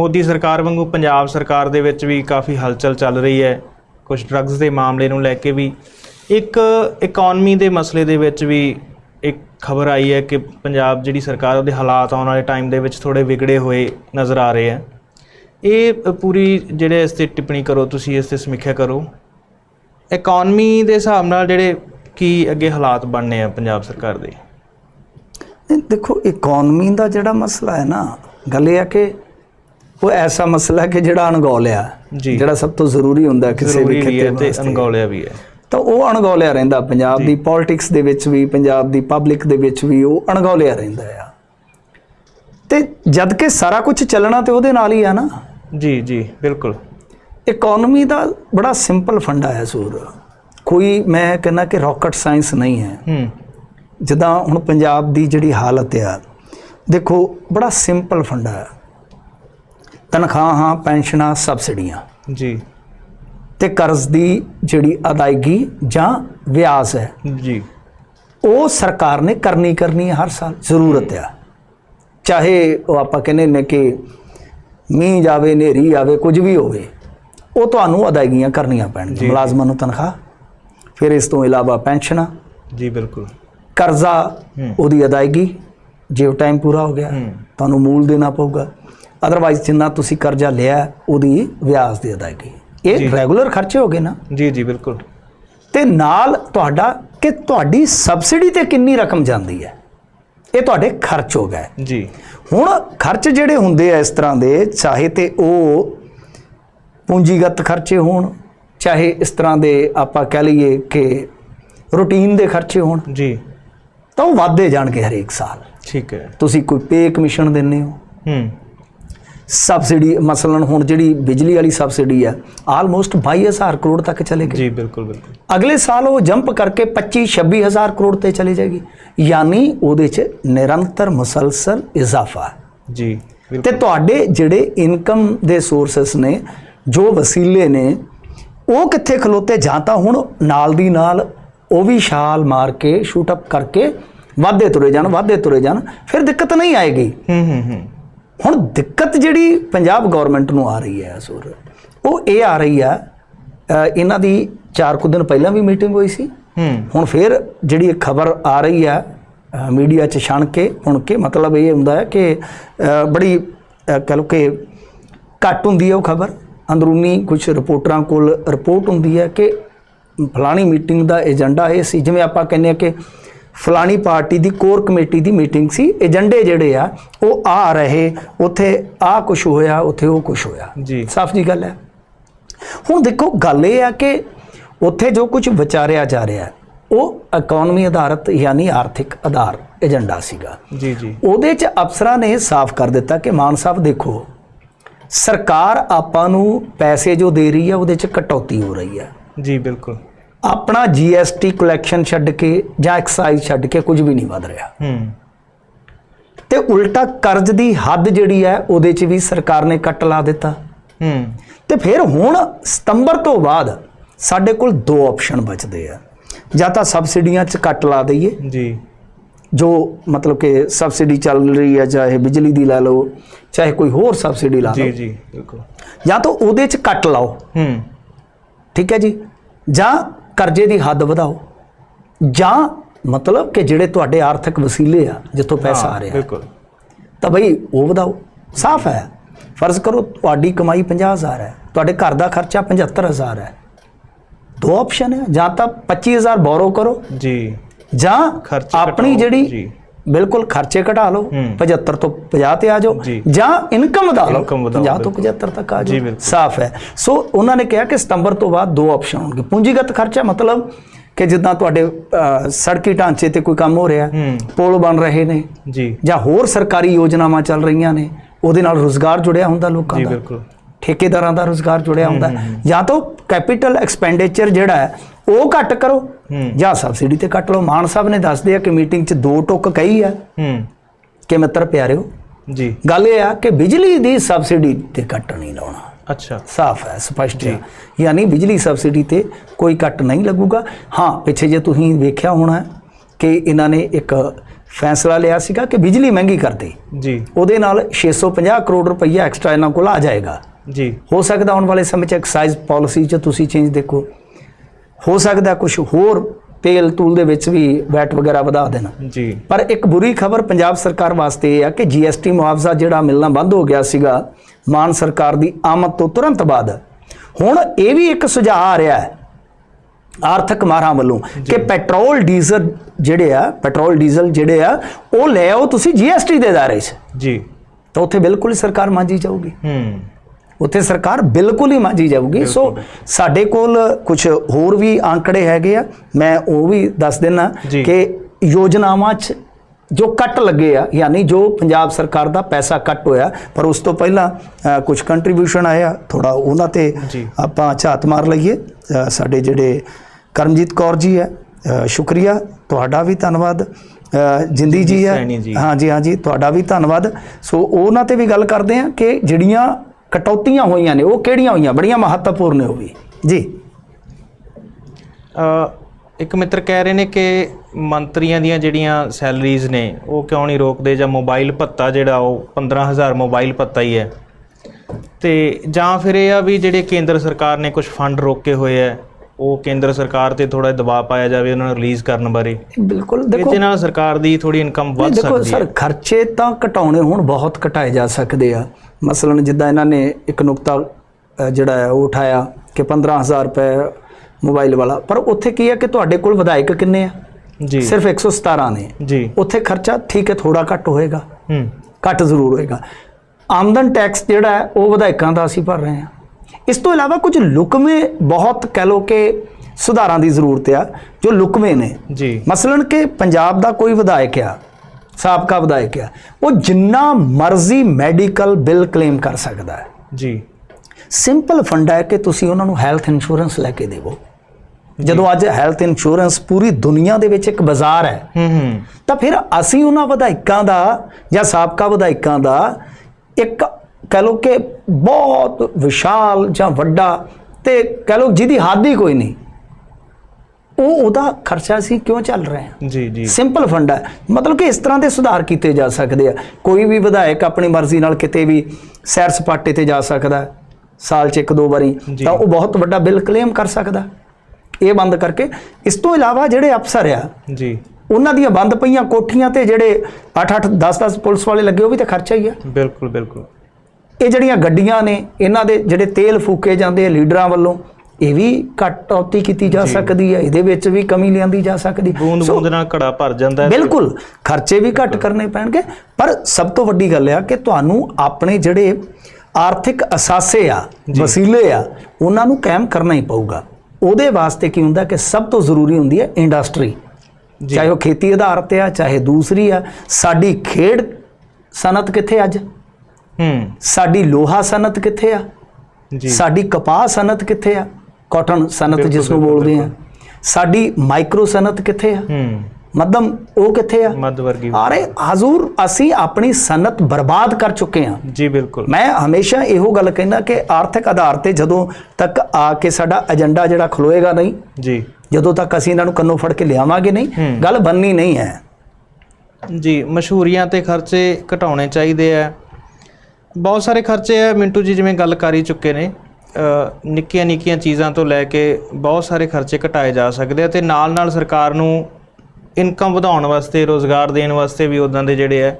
ਮੋਦੀ ਸਰਕਾਰ ਵਾਂਗੂ ਪੰਜਾਬ ਸਰਕਾਰ ਦੇ ਵਿੱਚ ਵੀ ਕਾਫੀ ਹਲਚਲ ਚੱਲ ਰਹੀ ਹੈ। ਕੁਝ ਡਰੱਗਸ ਦੇ ਮਾਮਲੇ ਨੂੰ ਲੈ ਕੇ ਵੀ ਇੱਕ ਇਕਨੋਮੀ ਦੇ ਮਸਲੇ ਦੇ ਵਿੱਚ ਵੀ ਇੱਕ ਖਬਰ ਆਈ ਹੈ ਕਿ ਪੰਜਾਬ ਜਿਹੜੀ ਸਰਕਾਰ ਉਹਦੇ ਹਾਲਾਤ ਆਉਣ ਵਾਲੇ ਟਾਈਮ ਦੇ ਵਿੱਚ ਥੋੜੇ ਵਿਗੜੇ ਹੋਏ ਨਜ਼ਰ ਆ ਰਹੇ ਹੈ। ਇਹ ਪੂਰੀ ਜਿਹੜੇ ਇਸ ਤੇ ਟਿੱਪਣੀ ਕਰੋ ਤੁਸੀਂ, ਇਸ ਤੇ ਸਮੀਖਿਆ ਕਰੋ। ਇਕਨੋਮੀ ਦੇ ਹਿਸਾਬ ਨਾਲ ਜਿਹੜੇ ਕੀ ਅੱਗੇ ਹਾਲਾਤ ਬਣਨੇ ਆ ਪੰਜਾਬ ਸਰਕਾਰ ਦੇ? ਦੇਖੋ ਇਕਨੋਮੀ ਦਾ ਜਿਹੜਾ ਮਸਲਾ ਹੈ ਨਾ, ਗੱਲ ਇਹ ਹੈ ਕਿ ਉਹ ਐਸਾ ਮਸਲਾ ਕਿ ਜਿਹੜਾ ਅਣਗੌਲਿਆ। ਜਿਹੜਾ ਸਭ ਤੋਂ ਜ਼ਰੂਰੀ ਹੁੰਦਾ ਕਿਸੇ ਵੀ ਵੀ ਹੈ ਖਿੱਤੇ ਤੇ ਅਣਗੌਲਿਆ ਵੀ ਹੈ। ਤਾਂ ਉਹ ਅਣਗੌਲਿਆ ਰਹਿੰਦਾ ਪੰਜਾਬ ਦੀ ਪੋਲਿਟਿਕਸ ਦੇ ਵਿੱਚ ਵੀ ਪੰਜਾਬ ਦੀ ਪਬਲਿਕ ਦੇ ਵਿੱਚ ਵੀ ਉਹ ਅਣਗੌਲਿਆ ਰਹਿੰਦਾ ਆ। ਤੇ ਜਦ ਕਿ ਸਾਰਾ ਕੁਝ ਚੱਲਣਾ ਤੇ ਉਹਦੇ ਨਾਲ ਹੀ ਆ ਨਾ। ਜੀ ਜੀ ਬਿਲਕੁਲ। ਇਕਨੋਮੀ ਦਾ ਬੜਾ ਸਿੰਪਲ ਫੰਡਾ ਹੈ ਸੂਰ। ਕੋਈ ਮੈਂ ਕਹਿੰਦਾ ਕਿ ਰਾਕਟ ਸਾਇੰਸ ਨਹੀਂ ਹੈ। ਹੂੰ। ਜਿੱਦਾਂ ਹੁਣ ਪੰਜਾਬ ਦੀ ਜਿਹੜੀ ਹਾਲਤ ਆ ਦੇਖੋ ਬੜਾ ਸਿੰਪਲ ਫੰਡਾ ਹੈ ਤਨਖਾਹਾਂ ਪੈਨਸ਼ਨਾਂ ਸਬਸਿਡੀਆਂ। ਜੀ। ਤੇ ਕਰਜ਼ ਦੀ ਜਿਹੜੀ ਅਦਾਇਗੀ ਜਾਂ ਵਿਆਜ ਹੈ ਜੀ। ਉਹ ਸਰਕਾਰ ਨੇ ਕਰਨੀ ਕਰਨੀ ਹੈ ਹਰ ਸਾਲ ਜ਼ਰੂਰਤ ਆ। ਚਾਹੇ ਉਹ ਆਪਾਂ ਕਹਿੰਦੇ ਨੇ ਕਿ ਮੀਂਹ ਜਾਵੇ ਨੇਰੀ ਆਵੇ ਕੁਝ ਵੀ ਹੋਵੇ ਉਹ ਤੁਹਾਨੂੰ ਅਦਾਇਗੀਆਂ ਕਰਨੀਆਂ ਪੈਣਗੀਆਂ। ਮੁਲਾਜ਼ਮਾਂ ਨੂੰ ਤਨਖਾਹ ਫਿਰ ਇਸ ਤੋਂ ਇਲਾਵਾ ਪੈਨਸ਼ਨਾਂ। ਜੀ ਬਿਲਕੁਲ। ਕਰਜ਼ਾ। ਉਹਦੀ ਅਦਾਇਗੀ ਜੇ ਉਹ ਟਾਈਮ ਪੂਰਾ ਹੋ ਗਿਆ। ਤੁਹਾਨੂੰ ਮੂਲ ਦੇਣਾ ਪਊਗਾ। ਅਦਰਵਾਈਜ਼ ਜਿੰਨਾ ਤੁਸੀਂ ਕਰਜ਼ਾ ਲਿਆ ਉਹਦੀ ਵਿਆਜ ਦੀ ਅਦਾਇਗੀ। ਇਹ ਰੈਗੂਲਰ ਖਰਚੇ ਹੋ ਗਏ ਨਾ। ਜੀ ਜੀ ਬਿਲਕੁਲ। ਤੇ ਨਾਲ ਤੁਹਾਡਾ ਕਿ ਤੁਹਾਡੀ ਸਬਸਿਡੀ ਤੇ ਕਿੰਨੀ ਰਕਮ ਜਾਂਦੀ ਹੈ? ਇਹ ਤੁਹਾਡੇ ਖਰਚ ਹੋ ਗਏ। ਜੀ। ਹੁਣ ਖਰਚ ਜਿਹੜੇ ਹੁੰਦੇ ਆ ਇਸ ਤਰ੍ਹਾਂ ਦੇ ਚਾਹੇ ਤੇ ਉਹ ਪੂੰਜੀਗਤ ਖਰਚੇ ਹੋਣ ਚਾਹੇ ਇਸ ਤਰ੍ਹਾਂ ਦੇ ਆਪਾਂ ਕਹਿ ਲਈਏ ਕਿ ਰੂਟੀਨ ਦੇ ਖਰਚੇ ਹੋਣ। ਜੀ। ਤਾਂ ਉਹ ਵੱਧਦੇ ਜਾਣਗੇ ਹਰੇਕ ਸਾਲ। ਠੀਕ ਹੈ। ਤੁਸੀਂ ਕੋਈ ਪੇ ਕਮਿਸ਼ਨ ਦਿੰਦੇ ਹੋ। ਹੂੰ। ਸਬਸਿਡੀ ਮਸਲਨ ਹੁਣ ਜਿਹੜੀ ਬਿਜਲੀ ਵਾਲੀ ਸਬਸਿਡੀ ਆ ਆਲਮੋਸਟ 22000 ਕਰੋੜ ਤੱਕ ਚਲੇਗੀ ਜੀ ਬਿਲਕੁਲ ਬਿਲਕੁਲ। ਅਗਲੇ ਸਾਲ ਉਹ ਜੰਪ ਕਰਕੇ 25 26000 ਕਰੋੜ ਤੇ ਚਲੀ ਜਾਏਗੀ। ਯਾਨੀ ਉਹਦੇ 'ਚ ਨਿਰੰਤਰ ਮੁਸਲਸਲ ਇਜ਼ਾਫਾ। ਜੀ ਤੇ ਤੁਹਾਡੇ ਜਿਹੜੇ ਇਨਕਮ ਦੇ ਸੋਰਸਸ ਨੇ ਜੋ ਵਸੀਲੇ ਨੇ ਉਹ ਕਿੱਥੇ ਖਲੋਤੇ? ਜਾਂ ਤਾਂ ਹੁਣ ਨਾਲ ਦੀ ਨਾਲ ਉਹ ਵੀ ਛਾਲ ਮਾਰ ਕੇ ਸ਼ੂਟ ਅਪ ਕਰਕੇ ਵਾਧੇ ਤੁਰੇ ਜਾਣ ਵਾਧੇ ਤੁਰੇ ਜਾਣ ਫਿਰ ਦਿੱਕਤ ਨਹੀਂ ਆਏਗੀ। ਹੂੰ ਹੂੰ ਹੂੰ। ਹੁਣ ਦਿੱਕਤ ਜਿਹੜੀ ਪੰਜਾਬ ਗਵਰਨਮੈਂਟ ਨੂੰ ਆ ਰਹੀ ਹੈ ਸੁਰ ਉਹ ਇਹ ਆ ਰਹੀ ਆ ਇਹਨਾਂ ਦੀ ਚਾਰ ਕੁ ਦਿਨ ਪਹਿਲਾਂ ਵੀ ਮੀਟਿੰਗ ਹੋਈ ਸੀ। ਹੁਣ ਫਿਰ ਜਿਹੜੀ ਇਹ ਖਬਰ ਆ ਰਹੀ ਅ, ਮੀਡੀਆ 'ਚ ਛਣ ਕੇ ਹੁਣ ਕੇ ਮਤਲਬ ਇਹ ਹੁੰਦਾ ਹੈ ਕਿ ਬੜੀ ਕਹਿ ਲਓ ਕਿ ਘੱਟ ਹੁੰਦੀ ਹੈ ਉਹ ਖਬਰ। ਅੰਦਰੂਨੀ ਕੁਝ ਰਿਪੋਰਟਰਾਂ ਕੋਲ ਰਿਪੋਰਟ ਹੁੰਦੀ ਹੈ ਕਿ ਫਲਾਣੀ ਮੀਟਿੰਗ ਦਾ ਏਜੰਡਾ ਇਹ ਸੀ। ਜਿਵੇਂ ਆਪਾਂ ਕਹਿੰਦੇ ਆ ਕਿ ਫਲਾਣੀ ਪਾਰਟੀ ਦੀ ਕੋਰ ਕਮੇਟੀ ਦੀ ਮੀਟਿੰਗ ਸੀ। ਏਜੰਡੇ ਜਿਹੜੇ ਆ ਉਹ ਆ ਰਹੇ। ਉੱਥੇ ਆ ਕੁਝ ਹੋਇਆ ਉੱਥੇ ਉਹ ਕੁਝ ਹੋਇਆ। ਜੀ। ਸਾਫ਼ ਜੀ ਗੱਲ ਹੈ। ਹੁਣ ਦੇਖੋ ਗੱਲ ਇਹ ਆ ਕਿ ਉੱਥੇ ਜੋ ਕੁਝ ਵਿਚਾਰਿਆ ਜਾ ਰਿਹਾ ਹੈ ਉਹ ਇਕਨੋਮੀ ਆਧਾਰਿਤ ਯਾਨੀ ਆਰਥਿਕ ਆਧਾਰ ਏਜੰਡਾ ਸੀਗਾ। ਜੀ ਜੀ। ਉਹਦੇ 'ਚ ਅਫਸਰਾਂ ਨੇ ਸਾਫ਼ ਕਰ ਦਿੱਤਾ ਕਿ ਮਾਨ ਸਾਹਿਬ ਦੇਖੋ ਸਰਕਾਰ ਆਪਾਂ ਨੂੰ ਪੈਸੇ ਜੋ ਦੇ ਰਹੀ ਹੈ ਉਹਦੇ 'ਚ ਕਟੌਤੀ ਹੋ ਰਹੀ ਹੈ ਜੀ ਬਿਲਕੁਲ। ਆਪਣਾ ਜੀਐਸਟੀ ਕਲੈਕਸ਼ਨ ਛੱਡ ਕੇ ਜਾਂ ਐਕਸਾਈਜ਼ ਛੱਡ ਕੇ ਕੁਝ ਵੀ ਨਹੀਂ ਵਧ ਰਿਹਾ। ਹੂੰ। ਤੇ ਉਲਟਾ ਕਰਜ਼ ਦੀ ਹੱਦ ਜਿਹੜੀ ਹੈ ਉਹਦੇ 'ਚ ਵੀ ਸਰਕਾਰ ਨੇ ਕੱਟ ਲਾ ਦਿੱਤਾ। ਹੂੰ। ਤੇ ਫਿਰ ਹੁਣ ਸਤੰਬਰ ਤੋਂ ਬਾਅਦ ਸਾਡੇ ਕੋਲ ਦੋ ਆਪਸ਼ਨ ਬਚਦੇ ਆ। ਜਾਂ ਤਾਂ ਸਬਸਿਡੀਆਂ 'ਚ ਕੱਟ ਲਾ ਦਈਏ। ਜੀ। ਜੋ ਮਤਲਬ ਕਿ ਸਬਸਿਡੀ ਚੱਲ ਰਹੀ ਹੈ ਚਾਹੇ ਬਿਜਲੀ ਦੀ ਲੈ ਲਓ ਚਾਹੇ ਕੋਈ ਹੋਰ ਸਬਸਿਡੀ ਲਾ ਜੀ ਲਓ। ਜੀ ਬਿਲਕੁਲ। ਜਾਂ ਤਾਂ ਉਹਦੇ 'ਚ ਕੱਟ ਲਾਓ। ਹੂੰ। ਠੀਕ ਹੈ ਜੀ? ਜਾਂ ਕਰਜ਼ੇ ਦੀ ਹੱਦ ਵਧਾਓ। ਜਾਂ ਮਤਲਬ ਕਿ ਜਿਹੜੇ ਤੁਹਾਡੇ ਆਰਥਿਕ ਵਸੀਲੇ ਆ ਜਿੱਥੋਂ ਪੈਸਾ ਆ ਰਿਹਾ। ਬਿਲਕੁਲ। ਤਾਂ ਬਈ ਉਹ ਵਧਾਓ। ਸਾਫ਼ ਹੈ। ਫਰਜ਼ ਕਰੋ ਤੁਹਾਡੀ ਕਮਾਈ 50000 ਹੈ। ਤੁਹਾਡੇ ਘਰ ਦਾ ਖਰਚਾ 75000 ਹੈ। ਦੋ ਆਪਸ਼ਨ ਹੈ। ਜਾਂ ਤਾਂ 25000 ਬੋਰੋ ਕਰੋ। ਜੀ। ਜਾਂ ਆਪਣੀ ਜਿਹੜੀ। ਬਿਲਕੁਲ ਖਰਚੇ ਘਟਾ ਲਓ ਹੂੰ। 75 ਤੋਂ 50 ਤੇ ਆ ਜਾਓ ਜੀ। ਇਨਕਮ ਵਧਾ ਲਓ Income ਵਧਾਓ, 50 ਤੋਂ ਬਿਲਕੁਲ। 75 ਤੱਕ ਆ ਜਾਓ। ਸਾਫ਼ ਹੈ ਸੋ ਉਹਨਾਂ ਨੇ ਕਿਹਾ ਕਿ ਸਤੰਬਰ ਤੋਂ ਬਾਅਦ ਦੋ ਆਪਸ਼ਨ ਹੋਣਗੇ ਪੂੰਜੀਗਤ ਖਰਚਾ ਮਤਲਬ ਕਿ ਜਿੱਦਾਂ ਤੁਹਾਡੇ ਸੜਕੀ ਢਾਂਚੇ ਤੇ ਕੋਈ ਕੰਮ ਹੋ ਰਿਹਾ। ਪੁਲ ਬਣ ਰਹੇ ਨੇ ਜੀ ਜਾਂ ਹੋਰ ਸਰਕਾਰੀ ਯੋਜਨਾਵਾਂ ਚੱਲ ਰਹੀਆਂ ਨੇ ਉਹਦੇ ਨਾਲ ਰੋਜ਼ਗਾਰ ਜੁੜਿਆ ਹੁੰਦਾ ਲੋਕਾਂ ਜੀ ਦਾ ਬਿਲਕੁਲ ਠੇਕੇਦਾਰਾਂ ਦਾ ਰੋਜ਼ਗਾਰ ਜੁੜਿਆ ਹੁੰਦਾ। ਜਾਂ ਤਾਂ ਕੈਪੀਟਲ ਐਕਸਪੈਂਡੀਚਰ ਜਿਹੜਾ ਹੈ ਉਹ ਘੱਟ ਕਰੋ। ਜਾਂ ਸਬਸਿਡੀ ਤੇ ਕੱਟ ਲਓ। ਮਾਨ ਸਾਹਿਬ ਨੇ ਦੱਸਦੇ ਆ ਕਿ ਮੀਟਿੰਗ 'ਚ ਦੋ ਟੁੱਕ ਕਹੀ ਆ। ਹੂੰ। ਕਿ ਮਿੱਤਰ ਪਿਆਰਿਓ ਜੀ। ਗੱਲ ਇਹ ਆ ਕਿ ਬਿਜਲੀ ਦੀ ਸਬਸਿਡੀ ਤੇ ਕੱਟ ਨਹੀਂ ਲਾਉਣਾ। ਅੱਛਾ। ਸਾਫ਼ ਹੈ ਸਪਸ਼ਟ ਹੈ ਯਾਨੀ ਬਿਜਲੀ ਸਬਸਿਡੀ ਤੇ ਕੋਈ ਕੱਟ ਨਹੀਂ ਲੱਗੂਗਾ। ਹਾਂ ਪਿੱਛੇ ਜੇ ਤੁਸੀਂ ਵੇਖਿਆ ਹੋਣਾ ਕਿ ਇਹਨਾਂ ਨੇ ਇੱਕ ਫੈਸਲਾ ਲਿਆ ਸੀਗਾ ਕਿ ਬਿਜਲੀ ਮਹਿੰਗੀ ਕਰ ਦੇ। ਜੀ। ਉਹਦੇ ਨਾਲ 650 ਕਰੋੜ ਰੁਪਈਆ ਐਕਸਟਰਾ ਇਹਨਾਂ ਕੋਲ ਆ ਜਾਏਗਾ। ਜੀ। ਹੋ ਸਕਦਾ ਆਉਣ ਵਾਲੇ ਸਮੇਂ 'ਚ ਐਕਸਾਈਜ਼ ਪਾਲਿਸੀ 'ਚ ਤੁਸੀਂ ਚੇਂਜ ਦੇਖੋ। ਹੋ ਸਕਦਾ ਕੁਝ ਹੋਰ ਤੇਲ ਤੂਲ ਦੇ ਵਿੱਚ ਵੀ ਵੈਟ ਵਗੈਰਾ ਵਧਾ ਦੇਣ। ਜੀ। ਪਰ ਇੱਕ ਬੁਰੀ ਖਬਰ ਪੰਜਾਬ ਸਰਕਾਰ ਵਾਸਤੇ ਇਹ ਆ ਕਿ ਜੀਐਸਟੀ ਮੁਆਵਜ਼ਾ ਜਿਹੜਾ ਮਿਲਣਾ ਬੰਦ ਹੋ ਗਿਆ ਸੀਗਾ ਮਾਨ ਸਰਕਾਰ ਦੀ ਆਮਦ ਤੋਂ ਤੁਰੰਤ ਬਾਅਦ। ਹੁਣ ਇਹ ਵੀ ਇੱਕ ਸੁਝਾਅ ਆ ਰਿਹਾ ਹੈ ਆਰਥਿਕ ਮਾਹਰਾਂ ਵੱਲੋਂ ਕਿ ਪੈਟਰੋਲ ਡੀਜ਼ਲ ਜਿਹੜੇ ਆ ਪੈਟਰੋਲ ਡੀਜ਼ਲ ਜਿਹੜੇ ਆ ਉਹ ਲੈ ਆਓ ਤੁਸੀਂ ਜੀਐਸਟੀ ਦੇ ਦਾਇਰੇ 'ਚ। ਜੀ। ਤਾਂ ਉੱਥੇ ਬਿਲਕੁਲ ਸਰਕਾਰ ਮਾਂਜੀ ਜਾਊਗੀ। ਹੂੰ। ਉੱਥੇ ਸਰਕਾਰ ਬਿਲਕੁਲ ਹੀ ਮਾਂਜੀ ਜਾਊਗੀ। ਸੋ ਸਾਡੇ ਕੋਲ ਕੁਝ ਹੋਰ ਵੀ ਆંકੜੇ ਹੈਗੇ ਆ। ਮੈਂ ਉਹ ਵੀ ਦੱਸ ਦਿੰਨਾ। ਕਿ ਯੋਜਨਾਵਾਂ 'ਚ ਜੋ ਕੱਟ ਲੱਗੇ ਆ ਯਾਨੀ ਜੋ ਪੰਜਾਬ ਸਰਕਾਰ ਦਾ ਪੈਸਾ ਕੱਟ ਹੋਇਆ ਪਰ ਉਸ ਤੋਂ ਪਹਿਲਾਂ ਕੁਝ ਕੰਟਰੀਬਿਊਸ਼ਨ ਆਇਆ ਥੋੜਾ ਉਹਨਾਂ ਤੇ। ਆਪਾਂ ਝਾਤ ਮਾਰ ਲਈਏ। ਸਾਡੇ ਜਿਹੜੇ ਕਰਮਜੀਤ ਕੌਰ ਜੀ ਹੈ ਸ਼ੁਕਰੀਆ ਤੁਹਾਡਾ ਵੀ ਧੰਨਵਾਦ। ਜਿੰਦੀ ਜੀ। ਹੈ। ਹਾਂਜੀ ਹਾਂਜੀ ਤੁਹਾਡਾ ਵੀ ਧੰਨਵਾਦ। ਸੋ ਉਹਨਾਂ ਤੇ ਵੀ ਗੱਲ ਕਰਦੇ ਆ ਕਿ ਜਿਹੜੀਆਂ ਕਟੌਤੀਆਂ ਹੋਈਆਂ ਨੇ ਉਹ ਕਿਹੜੀਆਂ ਹੋਈਆਂ? ਬੜੀਆਂ ਮਹੱਤਵਪੂਰਨ ਨੇ ਉਹ ਵੀ। ਜੀ। ਅ, ਇੱਕ ਮਿੱਤਰ ਕਹਿ ਰਹੇ ਨੇ ਕਿ ਮੰਤਰੀਆਂ ਦੀਆਂ ਜਿਹੜੀਆਂ ਸੈਲਰੀਜ਼ ਨੇ ਉਹ ਕਿਉਂ ਨਹੀਂ ਰੋਕਦੇ? ਜਾਂ ਮੋਬਾਈਲ ਭੱਤਾ ਜਿਹੜਾ ਉਹ 15000 ਮੋਬਾਈਲ ਭੱਤਾ ਹੀ ਹੈ। ਤੇ ਜਾਂ ਫਿਰ ਇਹ ਆ ਵੀ ਜਿਹੜੇ ਕੇਂਦਰ ਸਰਕਾਰ ਨੇ ਕੁਝ ਫੰਡ ਰੋਕੇ ਹੋਏ ਆ ਉਹ ਕੇਂਦਰ ਸਰਕਾਰ ਤੇ ਥੋੜਾ ਦਬਾਅ ਪਾਇਆ ਜਾਵੇ ਉਹਨਾਂ ਨੂੰ ਰਿਲੀਜ਼ ਕਰਨ ਬਾਰੇ। ਬਿਲਕੁਲ ਦੇਖੋ ਇਹਦੇ ਨਾਲ ਸਰਕਾਰ ਦੀ ਥੋੜੀ ਇਨਕਮ ਵੱਧ ਦੇਖੋ ਸਕਦੀ ਸਰ ਹੈ ਖਰਚੇ ਤਾਂ ਘਟਾਉਣੇ ਹੁਣ ਬਹੁਤ ਘਟਾਏ ਜਾ ਸਕਦੇ ਆ। ਮਸਲਨ ਜਿੱਦਾਂ ਇਹਨਾਂ ਨੇ ਇੱਕ ਨੁਕਤਾ ਜਿਹੜਾ ਹੈ ਉਹ ਉਠਾਇਆ ਕਿ 15000 ਰੁਪਏ ਮੋਬਾਈਲ ਵਾਲਾ। ਪਰ ਉੱਥੇ ਕੀ ਹੈ ਕਿ ਤੁਹਾਡੇ ਕੋਲ ਵਿਧਾਇਕ ਕਿੰਨੇ ਆ? ਜੀ। ਸਿਰਫ 117 ਨੇ। ਜੀ। ਉੱਥੇ ਖਰਚਾ ਠੀਕ ਹੈ ਥੋੜਾ ਘੱਟ ਹੋਏਗਾ। ਹੂੰ। ਘੱਟ ਜ਼ਰੂਰ ਹੋਏਗਾ। ਆਮਦਨ ਟੈਕਸ ਜਿਹੜਾ ਹੈ ਉਹ ਵਿਧਾਇਕਾਂ ਦਾ ਅਸੀਂ ਭਰ ਰਹੇ ਹਾਂ। ਇਸ ਤੋਂ ਇਲਾਵਾ ਕੁਝ ਲੁਕਵੇਂ ਬਹੁਤ ਕਹਿ ਲੋ ਕਿ ਸੁਧਾਰਾਂ ਦੀ ਜ਼ਰੂਰਤ ਆ ਜੋ ਲੁਕਵੇਂ ਨੇ। ਜੀ। ਮਸਲਨ ਕਿ ਪੰਜਾਬ ਦਾ ਕੋਈ ਵਿਧਾਇਕ ਆ ਸਾਬਕਾ ਵਿਧਾਇਕ ਆ ਉਹ ਜਿੰਨਾ ਮਰਜ਼ੀ ਮੈਡੀਕਲ ਬਿੱਲ ਕਲੇਮ ਕਰ ਸਕਦਾ ਹੈ। ਜੀ। ਸਿੰਪਲ ਫੰਡਾ ਹੈ ਕਿ ਤੁਸੀਂ ਉਹਨਾਂ ਨੂੰ ਹੈਲਥ ਇੰਸ਼ੋਰੈਂਸ ਲੈ ਕੇ ਦੇਵੋ। ਜਦੋਂ ਅੱਜ ਹੈਲਥ ਇੰਸ਼ੋਰੈਂਸ ਪੂਰੀ ਦੁਨੀਆ ਦੇ ਵਿੱਚ ਇੱਕ ਬਾਜ਼ਾਰ ਹੈ ਹੂੰ ਹੂੰ। ਤਾਂ ਫਿਰ ਅਸੀਂ ਉਹਨਾਂ ਵਿਧਾਇਕਾਂ ਦਾ ਜਾਂ ਸਾਬਕਾ ਵਿਧਾਇਕਾਂ ਦਾ ਇੱਕ ਕਹ ਲੋ ਕਿ ਬਹੁਤ ਵਿਸ਼ਾਲ ਜਾਂ ਵੱਡਾ ਤੇ ਕਹ ਲੋ ਜਿਹਦੀ ਹੱਦ ਹੀ ਕੋਈ ਨਹੀਂ। ਉਹ ਉਹਦਾ ਖਰਚਾ ਸੀ ਕਿਉਂ ਚੱਲ ਰਹੇ ਹਾਂ? ਜੀ ਜੀ। ਸਿੰਪਲ ਫੰਡ ਹੈ। ਮਤਲਬ ਕਿ ਇਸ ਤਰ੍ਹਾਂ ਦੇ ਸੁਧਾਰ ਕੀਤੇ ਜਾ ਸਕਦੇ ਆ। ਕੋਈ ਵੀ ਵਿਧਾਇਕ ਆਪਣੀ ਮਰਜ਼ੀ ਨਾਲ ਕਿਤੇ ਵੀ ਸੈਰ ਸਪਾਟੇ ਤੇ ਜਾ ਸਕਦਾ ਸਾਲ 'ਚ ਇੱਕ ਦੋ ਵਾਰੀ। ਤਾਂ ਉਹ ਬਹੁਤ ਵੱਡਾ ਬਿੱਲ ਕਲੇਮ ਕਰ ਸਕਦਾ ਇਹ ਬੰਦ ਕਰਕੇ। ਇਸ ਤੋਂ ਇਲਾਵਾ ਜਿਹੜੇ ਅਫਸਰ ਆ ਜੀ। ਉਹਨਾਂ ਦੀਆਂ ਬੰਦ ਪਈਆਂ ਕੋਠੀਆਂ ਤੇ ਜਿਹੜੇ 8-8 10-10 ਪੁਲਿਸ ਵਾਲੇ ਲੱਗੇ ਉਹ ਵੀ ਤਾਂ ਖਰਚਾ ਹੀ ਆ। ਬਿਲਕੁਲ ਬਿਲਕੁਲ। ਇਹ ਜਿਹੜੀਆਂ ਗੱਡੀਆਂ ਨੇ ਇਹਨਾਂ ਦੇ ਜਿਹੜੇ ਤੇਲ ਫੂਕੇ ਜਾਂਦੇ ਆ ਲੀਡਰਾਂ ਵੱਲੋਂ ਇਹ ਵੀ ਕਟੌਤੀ ਕੀਤੀ ਜਾ ਸਕਦੀ ਹੈ ਇਹਦੇ ਵਿੱਚ ਵੀ ਕਮੀ ਲਿਆਂਦੀ ਜਾ ਸਕਦੀ। ਬੂੰਦ ਬੂੰਦ ਨਾਲ ਘੜਾ ਭਰ ਜਾਂਦਾ ਹੈ। ਬਿਲਕੁਲ ਖਰਚੇ ਵੀ ਘੱਟ ਕਰਨੇ ਪੈਣਗੇ। ਪਰ ਸਭ ਤੋਂ ਵੱਡੀ ਗੱਲ ਆ ਕਿ ਤੁਹਾਨੂੰ ਆਪਣੇ ਜਿਹੜੇ ਆਰਥਿਕ ਅਸਾਸੇ ਆ ਵਸੀਲੇ ਆ ਉਹਨਾਂ ਨੂੰ ਕਾਇਮ ਕਰਨਾ ਹੀ ਪਊਗਾ। ਉਹਦੇ ਵਾਸਤੇ ਕੀ ਹੁੰਦਾ ਕਿ ਸਭ ਤੋਂ ਜ਼ਰੂਰੀ ਹੁੰਦੀ ਹੈ ਇੰਡਸਟਰੀ। ਚਾਹੇ ਉਹ ਖੇਤੀ ਆਧਾਰਿਤ ਆ ਚਾਹੇ ਦੂਸਰੀ ਆ ਸਾਡੀ ਖੇਡ ਸਨਅਤ ਕਿੱਥੇ ਅੱਜ? ਹੂੰ। ਸਾਡੀ ਲੋਹਾ ਸਨਅਤ ਕਿੱਥੇ ਆ? ਜੀ। ਸਾਡੀ ਕਪਾਹ ਸਨਅਤ ਕਿੱਥੇ ਆ? ਕਾਟਨ ਬਿਲਕੁਲ, ਜਿਸ ਨੂੰ ਬੋਲਦੇ ਆ ਸਾਡੀ ਮਾਈਕਰੋ ਸਨਅਤ ਕਿੱਥੇ ਆ? ਹੂੰ। ਮੱਧਮ ਉਹ ਕਿੱਥੇ ਆ? ਮੱਧ ਵਰਗੀ ਅਰੇ ਹਜ਼ੂਰ ਅਸੀਂ ਆਪਣੀ ਸਨਅਤ ਬਰਬਾਦ ਕਰ ਚੁੱਕੇ ਹਾਂ। ਜੀ ਬਿਲਕੁਲ। ਮੈਂ ਹਮੇਸ਼ਾ ਇਹੋ ਗੱਲ ਕਹਿੰਦਾ ਕਿ ਆਰਥਿਕ ਆਧਾਰ ਤੇ ਜਦੋਂ ਤੱਕ ਆ ਕੇ ਸਾਡਾ ਏਜੰਡਾ ਜਿਹੜਾ ਖਲੋਏਗਾ ਨਹੀਂ ਜੀ। ਜਦੋਂ ਤੱਕ ਅਸੀਂ ਇਹਨਾਂ ਨੂੰ ਕੰਨੋਂ ਫੜ ਕੇ ਲਿਆਵਾਂਗੇ ਨਹੀਂ। ਗੱਲ ਬੰਨੀ ਨਹੀਂ ਹੈ। ਜੀ ਮਸ਼ਹੂਰੀਆਂ ਤੇ ਖਰਚੇ ਘਟਾਉਣੇ ਚਾਹੀਦੇ ਆ। ਬਹੁਤ ਸਾਰੇ ਖਰਚੇ ਆ ਮਿੰਟੂ ਜੀ ਜਿਵੇਂ ਗੱਲ ਕਰ ਹੀ ਚੁੱਕੇ ਨੇ। ਨਿੱਕੀਆਂ ਨਿੱਕੀਆਂ ਚੀਜ਼ਾਂ ਤੋਂ ਲੈ ਕੇ ਬਹੁਤ ਸਾਰੇ ਖਰਚੇ ਘਟਾਏ ਜਾ ਸਕਦੇ ਆ ਤੇ ਨਾਲ ਨਾਲ ਸਰਕਾਰ ਨੂੰ ਇਨਕਮ ਵਧਾਉਣ ਵਾਸਤੇ ਰੋਜ਼ਗਾਰ ਦੇਣ ਵਾਸਤੇ ਵੀ ਉਦਾਂ ਦੇ ਜਿਹੜੇ ਆ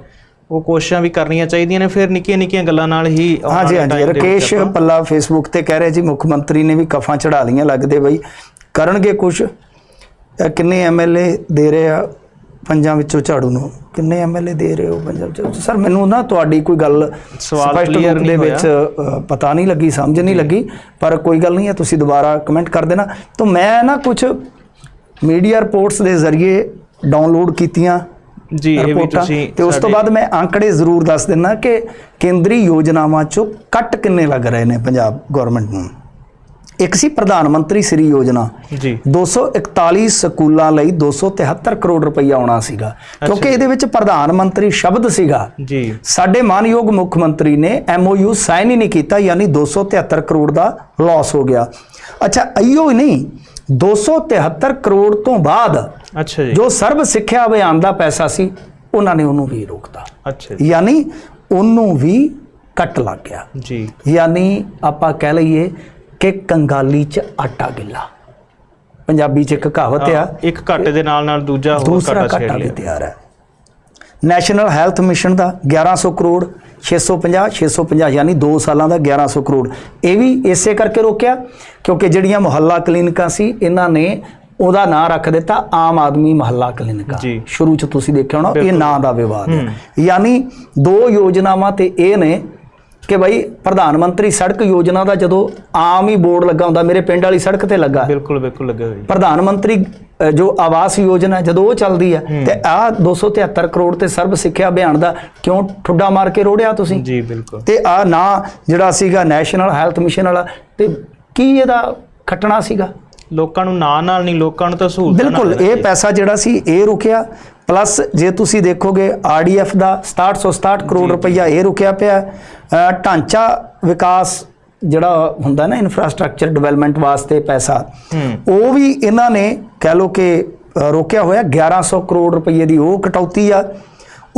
ਉਹ ਕੋਸ਼ਿਸ਼ਾਂ ਵੀ ਕਰਨੀਆਂ ਚਾਹੀਦੀਆਂ ਨੇ ਫਿਰ ਨਿੱਕੀਆਂ ਨਿੱਕੀਆਂ ਗੱਲਾਂ ਨਾਲ ਹੀ ਹਾਂਜੀ ਹਾਂਜੀ। ਰਕੇਸ਼ ਪੱਲਾ ਫੇਸਬੁੱਕ ਤੇ ਕਹਿ ਰਿਹਾ ਜੀ ਮੁੱਖ ਮੰਤਰੀ ਨੇ ਵੀ ਕਫਾਂ ਚੜਾ ਲੀਆਂ ਲੱਗਦੇ ਬਈ। ਕਰਨਗੇ ਕੁਝ ਕਿੰਨੇ ਐਮਐਲਏ ਦੇ ਰਹੇ ਆ? ਪੰਜਾਂ ਵਿੱਚੋਂ ਝਾੜੂ ਨੂੰ। ਕਿੰਨੇ ਐਮਐਲਏ ਦੇ ਰਹੇ ਹੋ ਪੰਜਾਬ ਚ ਸਰ ਮੈਨੂੰ ਨਾ ਤੁਹਾਡੀ ਕੋਈ ਗੱਲ ਸਵਾਲ ਰੂਪ ਦੇ ਵਿੱਚ ਪਤਾ ਨਹੀਂ ਲੱਗੀ ਸਮਝ ਨਹੀਂ ਲੱਗੀ ਪਰ ਕੋਈ ਗੱਲ ਨਹੀਂ ਹੈ ਤੁਸੀਂ ਦੁਬਾਰਾ ਕਮੈਂਟ ਕਰ ਦੇਣਾ। ਤਾਂ ਮੈਂ ਨਾ ਕੁਝ ਮੀਡੀਆ ਰਿਪੋਰਟਸ ਦੇ ਜ਼ਰੀਏ ਡਾਊਨਲੋਡ ਕੀਤੀਆਂ ਜੀ ਇਹ ਵੀ ਤੁਸੀਂ ਤੇ ਉਸ ਤੋਂ ਬਾਅਦ ਮੈਂ ਆંકੜੇ ਜ਼ਰੂਰ ਦੱਸ ਦਿੰਨਾ ਕਿ ਕੇਂਦਰੀ ਯੋਜਨਾਵਾਂ ਚੋਂ ਕੱਟ ਕਿੰਨੇ ਲੱਗ ਰਹੇ ਨੇ ਪੰਜਾਬ ਗਵਰਨਮੈਂਟ ਨੂੰ? ਇੱਕ ਸੀ ਪ੍ਰਧਾਨ ਮੰਤਰੀ ਸ੍ਰੀ ਯੋਜਨਾ। ਜੀ। 241 ਸਕੂਲਾਂ ਲਈ 273 ਕਰੋੜ ਰੁਪਈਆ ਆਉਣਾ ਸੀਗਾ। ਕਿਉਂਕਿ ਇਹਦੇ ਵਿੱਚ ਪ੍ਰਧਾਨ ਮੰਤਰੀ ਸ਼ਬਦ ਸੀਗਾ। ਜੀ। ਸਾਡੇ ਮਾਨਯੋਗ ਮੁੱਖ ਮੰਤਰੀ ਨੇ ਐਮਓਯੂ ਸਾਈਨ ਹੀ ਨਹੀਂ ਕੀਤਾ ਯਾਨੀ 273 ਕਰੋੜ ਦਾ ਲਾਸ ਹੋ ਗਿਆ। ਅੱਛਾ ਅਈਓ ਹੀ ਨਹੀਂ 273 ਕਰੋੜ ਤੋਂ ਬਾਅਦ ਅੱਛਾ ਜੀ। ਜੋ ਸਰਬ ਸਿੱਖਿਆ ਅਭਿਆਨ ਦਾ ਪੈਸਾ ਸੀ ਉਹਨਾਂ ਨੇ ਉਹਨੂੰ ਵੀ ਰੋਕਤਾ। ਅੱਛਾ ਜੀ। ਯਾਨੀ ਉਹਨੂੰ ਵੀ ਕੱਟ ਲੱਗ ਗਿਆ। ਜੀ। ਯਾਨੀ ਆਪਾਂ ਕਹਿ ਲਈਏ ਕਿ ਕੰਗਾਲੀ 'ਚ ਆਟਾ ਗਿੱਲਾ। ਪੰਜਾਬੀ 'ਚ ਇੱਕ ਕਹਾਵਤ ਆ। ਇੱਕ ਘਾਟੇ ਦੇ ਨਾਲ ਨਾਲ ਦੂਜਾ ਹੋਰ ਘਾਟਾ ਛੇੜ ਲਿਆ ਤਿਆਰ ਹੈ। ਨੈਸ਼ਨਲ ਹੈਲਥ ਮਿਸ਼ਨ ਦਾ 1100 ਕਰੋੜ 650 650 ਯਾਨੀ 2 ਸਾਲਾਂ ਦਾ 1100 ਕਰੋੜ। ਇਹ ਵੀ ਇਸੇ ਕਰਕੇ ਰੋਕਿਆ ਕਿਉਂਕਿ ਜਿਹੜੀਆਂ ਮੁਹੱਲਾ ਕਲੀਨਿਕਾਂ ਸੀ ਇਹਨਾਂ ਨੇ ਉਹਦਾ ਨਾਂ ਰੱਖ ਦਿੱਤਾ ਆਮ ਆਦਮੀ ਮੁਹੱਲਾ ਕਲੀਨਿਕਾਂ। ਸ਼ੁਰੂ ਚ ਤੁਸੀਂ ਦੇਖਿਆ ਹੋਣਾ ਇਹ। ਨਾਂ ਦਾ ਵਿਵਾਦ ਹੈ। ਯਾਨੀ ਦੋ ਯੋਜਨਾਵਾਂ ਤੇ ਇਹ ਨੇ ਕਿ ਭਾਈ ਪ੍ਰਧਾਨ ਮੰਤਰੀ ਸੜਕ ਯੋਜਨਾ ਦਾ ਜਦੋਂ ਆਮ ਹੀ ਬੋਰਡ ਲੱਗਾ ਹੁੰਦਾ ਮੇਰੇ ਪਿੰਡ ਵਾਲੀ ਸੜਕ ਤੇ ਲੱਗਾ। ਬਿਲਕੁਲ ਬਿਲਕੁਲ ਲੱਗੇ ਹੋਏ ਪ੍ਰਧਾਨ ਮੰਤਰੀ ਜੋ ਆਵਾਸ ਯੋਜਨਾ ਜਦੋਂ ਉਹ ਚੱਲਦੀ ਹੈ ਤੇ ਆ 273 ਕਰੋੜ ਤੇ ਸਰਬ ਸਿੱਖਿਆ ਅਭਿਆਨ ਦਾ ਕਿਉਂ ਠੁੱਡਾ ਮਾਰ ਕੇ ਰੋੜਿਆ ਤੁਸੀਂ? ਜੀ ਬਿਲਕੁਲ। ਤੇ ਆ ਨਾ ਜਿਹੜਾ ਸੀਗਾ ਨੈਸ਼ਨਲ ਹੈਲਥ ਮਿਸ਼ਨ ਵਾਲਾ ਤੇ ਕੀ ਇਹਦਾ ਖੱਟਣਾ ਸੀਗਾ? ਲੋਕਾਂ ਨੂੰ ਨਾਂ ਨਾਲ ਨਹੀਂ ਲੋਕਾਂ ਨੂੰ ਤਾਂ ਸਹੂਲਤਾਂ ਬਿਲਕੁਲ ਇਹ ਪੈਸਾ ਜਿਹੜਾ ਸੀ ਇਹ ਰੁਕਿਆ। ਪਲੱਸ ਜੇ ਤੁਸੀਂ ਦੇਖੋਗੇ ਆਰਡੀਐਫ ਦਾ 6767 ਕਰੋੜ ਰੁਪਈਆ ਇਹ ਰੁਕਿਆ ਪਿਆ। ਢਾਂਚਾ ਵਿਕਾਸ ਜਿਹੜਾ ਹੁੰਦਾ ਨਾ ਇਨਫਰਾਸਟ੍ਰਕਚਰ ਡਿਵੈਲਪਮੈਂਟ ਵਾਸਤੇ ਪੈਸਾ ਉਹ ਵੀ ਇਹਨਾਂ ਨੇ ਕਹਿ ਲੋ ਕਿ ਰੋਕਿਆ ਹੋਇਆ। 1100 ਕਰੋੜ ਰੁਪਏ ਦੀ ਉਹ ਕਟੌਤੀ ਆ।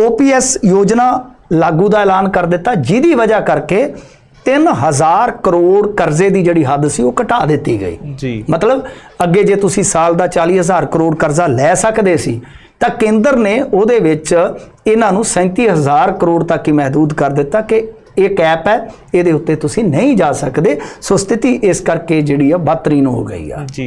ਓਪੀਐਸ ਯੋਜਨਾ ਲਾਗੂ ਦਾ ਐਲਾਨ ਕਰ ਦਿੱਤਾ ਜਿਹਦੀ ਵਜ੍ਹਾ ਕਰਕੇ 3000 ਕਰੋੜ ਕਰਜ਼ੇ ਦੀ ਜਿਹੜੀ ਹੱਦ ਸੀ ਉਹ ਘਟਾ ਦਿੱਤੀ ਗਈ। ਜੀ। ਮਤਲਬ ਅੱਗੇ ਜੇ ਤੁਸੀਂ ਸਾਲ ਦਾ 40000 ਕਰੋੜ ਕਰਜ਼ਾ ਲੈ ਸਕਦੇ ਸੀ ਤਾਂ ਕੇਂਦਰ ਨੇ ਉਹਦੇ ਵਿੱਚ ਇਹਨਾਂ ਨੂੰ 37000 ਕਰੋੜ ਤੱਕ ਹੀ ਮਹਦੂਦ ਕਰ ਦਿੱਤਾ ਕਿ ਇਹ ਕੈਪ ਹੈ ਇਹਦੇ ਉੱਤੇ ਤੁਸੀਂ ਨਹੀਂ ਜਾ ਸਕਦੇ। ਸੋ ਸਥਿਤੀ ਇਸ ਕਰਕੇ ਜਿਹੜੀ ਆ ਬਦਤਰੀਨ ਹੋ ਗਈ ਆ। ਜੀ।